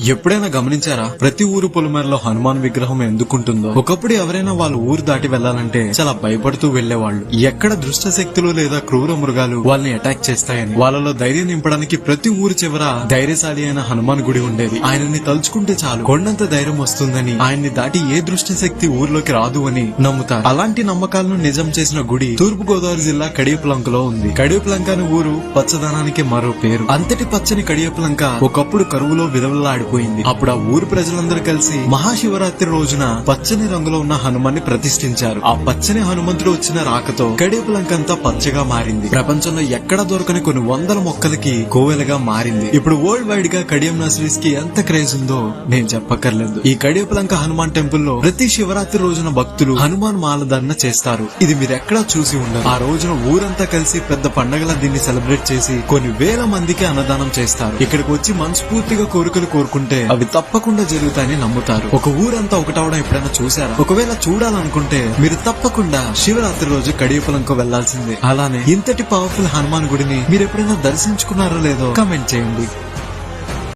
ఎప్పుడైనా గమనించారా? ప్రతి ఊరు పొలిమేరలో హనుమాన్ విగ్రహం ఎందుకుంటుందో? ఒకప్పుడు ఎవరైనా వాళ్ళు ఊరు దాటి వెళ్ళాలంటే చాలా భయపడుతూ వెళ్ళేవాళ్ళు ఎక్కడ దుష్ట శక్తులు లేదా క్రూర మృగాలు వాళ్ళని అటాక్ చేస్తాయని వాళ్ళలో ధైర్యం నింపడానికి ప్రతి ఊరు చివర ధైర్యశాలి అయిన హనుమాన్ గుడి ఉండేది. ఆయనని తలుచుకుంటే చాలు కొండంత ధైర్యం వస్తుందని ఆయన్ని దాటి ఏ దృష్ట శక్తి ఊర్లోకి రాదు అని నమ్ముతారు. అలాంటి నమ్మకాలను నిజం చేసిన గుడి తూర్పు గోదావరి జిల్లా కడియపులంకలో ఉంది. కడియపులంక అనే ఊరు పచ్చదనానికి మరో పేరు. అంతటి పచ్చని కడియపులంక ఒకప్పుడు కరువులో ఆడిపోయింది అప్పుడు ఆ ఊరు ప్రజలందరూ కలిసి మహాశివరాత్రి రోజున పచ్చని రంగులో ఉన్న హనుమాన్ని ప్రతిష్ఠించారు. ఆ పచ్చని హనుమంతుడు వచ్చిన రాకతో కడేపులంకంతా పచ్చగా మారింది. ప్రపంచంలో ఎక్కడ దొరకని కొన్ని వందల మొక్కలకి కోవెలగా మారింది. ఇప్పుడు వరల్డ్ వైడ్గా కడియం నర్సరీస్కి ఎంత క్రేజ్ ఉందో నేను చెప్పక్కర్లేదు. ఈ కడియపులంక హనుమాన్ టెంపుల్లో ప్రతి శివరాత్రి రోజున భక్తులు హనుమాన్ మాలధారణ చేస్తారు. ఇది మీరు ఎక్కడా చూసి ఉండరు. ఆ రోజున ఊరంతా కలిసి పెద్ద పండగల దీన్ని సెలబ్రేట్ చేసి కొన్ని వేల మందికి అన్నదానం చేస్తారు. ఇక్కడికి వచ్చి మనస్ఫూర్తిగా కోరికలు కోరుకుంటే అవి తప్పకుండా జరుగుతాయని నమ్ముతారు. ఒక ఊరంతా ఒకటవడం ఎప్పుడైనా చూసారా ఒకవేళ చూడాలనుకుంటే మీరు తప్పకుండా శివరాత్రి రోజు కడియపులంకు వెళ్ళాల్సిందే. అలానే ఇంతటి పవర్ఫుల్ హనుమాన్ గుడిని మీరు ఎప్పుడైనా దర్శించుకున్నారో లేదో కమెంట్ చేయండి.